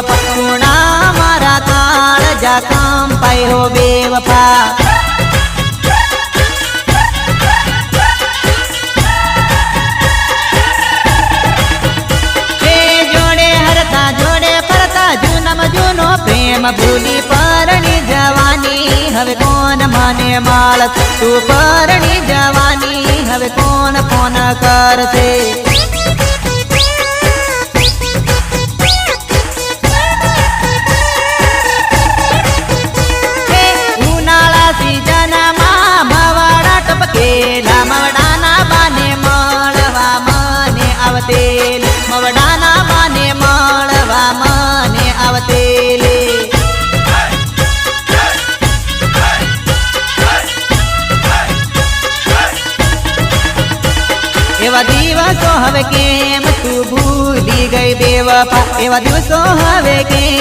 પૂર્ણા મારા કાળ જા કામ પાય હો બેવફા. એ જોડે હરતા જોડે ફરતા જૂનમ જૂનો પ્રેમ ભૂલી પરણી જવાની. હવે કોણ મને માળ તું પરણી જવાની? હવે કોણ ફોન કરશે? આવતેલ. મવડાના માને માળવા માને આવતેલે. એવા દિવસો હવે કેમ તું ભૂલી ગઈ બેવફા? એવા દિવસો હવે કેમ